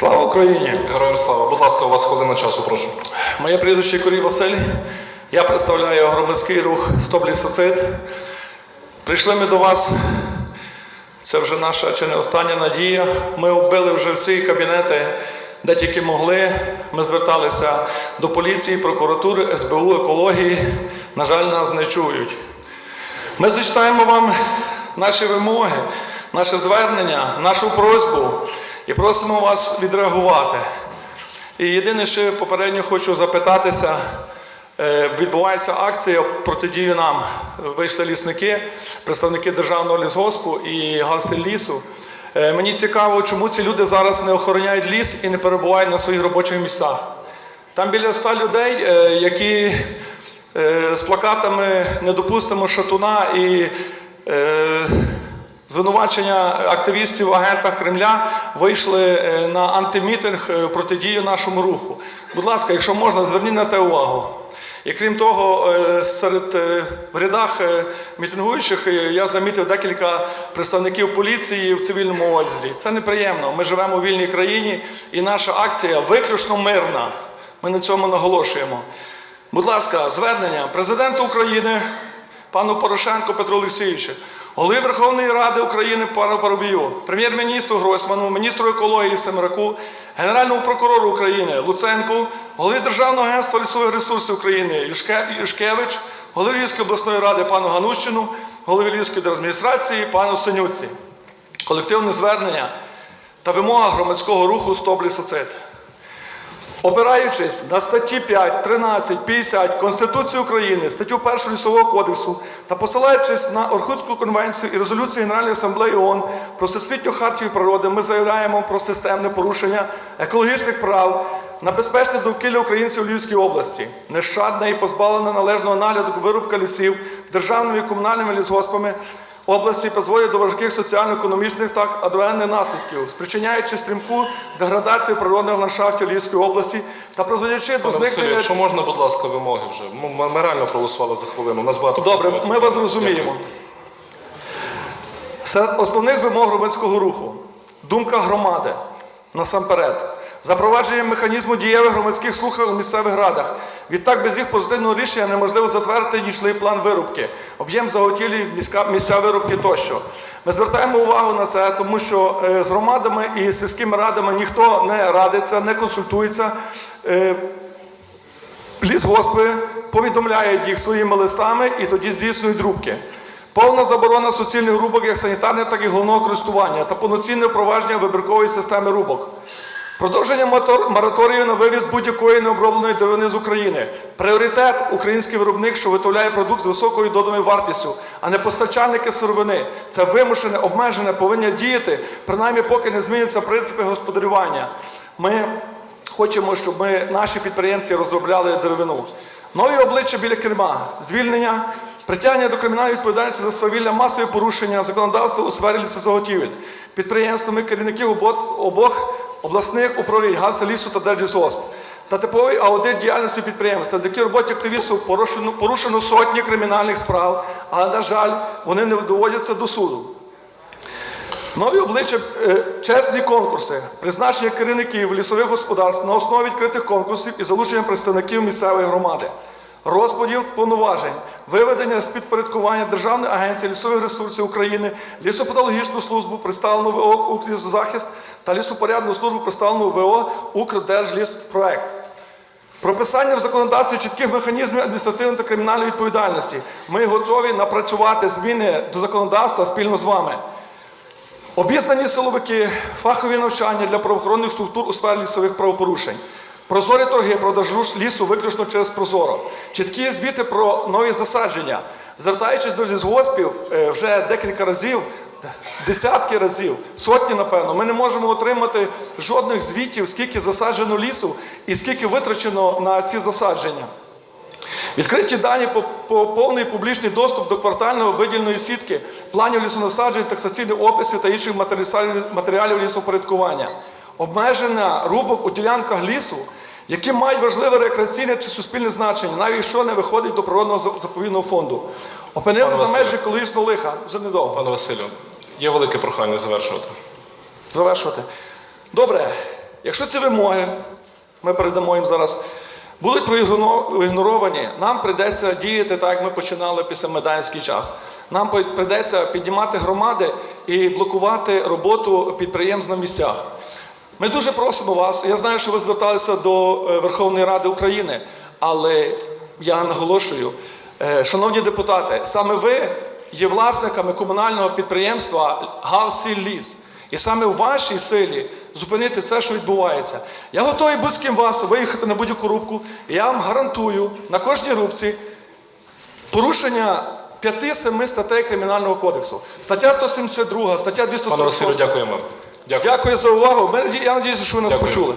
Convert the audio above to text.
Слава Україні! Героям слава. Будь ласка, у вас хвилина часу, прошу. Моє прізвище Корій Василь. Я представляю громадський рух Стоп лісоцид. Прийшли ми до вас. Це вже наша чи не остання надія. Ми оббили вже всі кабінети, де тільки могли. Ми зверталися до поліції, прокуратури, СБУ, екології. На жаль, нас не чують. Ми зачитаємо вам наші вимоги, наше звернення, нашу просьбу і просимо вас відреагувати. І єдине, що попередньо хочу запитатися, е, відбувається акція протидію нам. Вийшли лісники, представники державного лісгоспу і лісу. Е, Мені цікаво, чому ці люди зараз не охороняють ліс і не перебувають на своїх робочих місцях. Там біля ста людей, е, які з плакатами не допустимо шатуна і звинувачення активістів в агентах Кремля вийшли е, на антимітинг е, протидію нашому руху. Будь ласка, якщо можна, зверніть на те увагу. І крім того, е, серед в рядах мітингуючих я замітив декілька представників поліції в цивільному одязі. Це неприємно. Ми живемо у вільній країні, і наша акція виключно мирна. Ми на цьому наголошуємо. Будь ласка, звернення президенту України пану Порошенку Петру Олексійовичу, голові Верховної Ради України пану Парубію, прем'єр-міністру Гройсману, міністру екології Семераку, генеральному прокурору України Луценку, голові Державного агентства лісових ресурсів України Юшке- Юшкевич, голові Львівської обласної ради пану Ганущину, голові Львівської держадміністрації пану Синюці. Колективне звернення та вимога громадського руху «Стоп лісоцид». Опираючись на статті 5, 13, 50 Конституції України, статтю 1 Лісового кодексу та посилаючись на Орхутську конвенцію і резолюцію Генеральної асамблеї ООН про всесвітню хартію природи, ми заявляємо про системне порушення екологічних прав на безпечне довкілля українців у Львівській області, нещадна і позбавлена належного нагляду вирубка лісів державними і комунальними лісгоспами області призводять до важких соціально-економічних та адруенних наслідків, спричиняючи стрімку деградацію природних ландшафтів Львівської області та призводячи до зникнення. якщо можна, будь ласка, вимоги вже. Ми, ми реально проголосували за хвилину. У нас багато Добре, ми вас розуміємо. Серед основних вимог громадського руху думка громади насамперед. Запровадження механізму дієвих громадських слухань у місцевих радах. Відтак, без їх позитивного рішення неможливо затвердити нічний план вирубки, об'єм заготівлі, місця вирубки тощо. Ми звертаємо увагу на це, тому що е, з громадами і сільськими радами ніхто не радиться, не консультується. Е, Лісгоспи повідомляють їх своїми листами і тоді здійснюють рубки. Повна заборона суцільних рубок як санітарних, так і головного користування та повноцінне впровадження вибіркової системи рубок. Продовження мораторію на вивіз будь-якої необробленої деревини з України. Пріоритет український виробник, що виготовляє продукт з високою доданою вартістю, а не постачальники сировини. Це вимушене, обмежене повинні діяти, принаймні поки не зміняться принципи господарювання. Ми хочемо, щоб ми, наші підприємці розробляли деревину. Нові обличчя біля керма, звільнення, притягнення до кримінальної відповідальності за свавілля, масові порушення законодавства у сфері лісозаготівель, підприємствами керівників обо- обох обласних управлінь ГАСа, лісу та Держлісгосп. Та типовий аудит діяльності підприємства. Завдяки роботі активістів порушено, порушено сотні кримінальних справ, але, на жаль, вони не доводяться до суду. Нові обличчя е, чесні конкурси, призначення керівників лісових господарств на основі відкритих конкурсів і залучення представників місцевої громади, розподіл повноважень, виведення з підпорядкування Державної агенції лісових ресурсів України, лісопатологічну службу, представлену ВО «Укрзахист» та лісопорядну службу, представлену ВО «Укрдержліспроект». Прописання в законодавстві чітких механізмів адміністративної та кримінальної відповідальності. Ми готові напрацювати зміни до законодавства спільно з вами. Обізнані силовики, фахові навчання для правоохоронних структур у сфері лісових правопорушень. Прозорі торги, продаж лісу виключно через Прозоро. Чіткі звіти про нові засадження. Звертаючись до лісгоспів е, вже декілька разів, десятки разів, сотні, напевно, ми не можемо отримати жодних звітів, скільки засаджено лісу і скільки витрачено на ці засадження. Відкриті дані по, по повний публічний доступ до квартального видільної сітки, планів лісонасаджень, таксаційних описів та інших матеріалів лісопорядкування. Обмеження рубок у ділянках лісу, які мають важливе рекреаційне чи суспільне значення, навіть якщо не виходить до природного заповідного фонду. Опинились на межі екологічного лиха. Вже недовго. Пане Василю, є велике прохання завершувати. Завершувати. Добре. Якщо ці вимоги, ми передамо їм зараз, будуть проігноровані, нам прийдеться діяти так, як ми починали після Меданський час. Нам прийдеться піднімати громади і блокувати роботу підприємств на місцях. Ми дуже просимо вас. Я знаю, що ви зверталися до е, Верховної Ради України, але я наголошую, е, шановні депутати, саме ви є власниками комунального підприємства «Галсілліс». І саме в вашій силі зупинити це, що відбувається. Я готовий будь з ким вас виїхати на будь-яку рубку. Я вам гарантую на кожній рубці порушення 5-7 статей Кримінального кодексу. Стаття 172, стаття Пане Василю, 246. дякуємо. Дякую. За увагу. Я сподіваюся, що ви нас почули.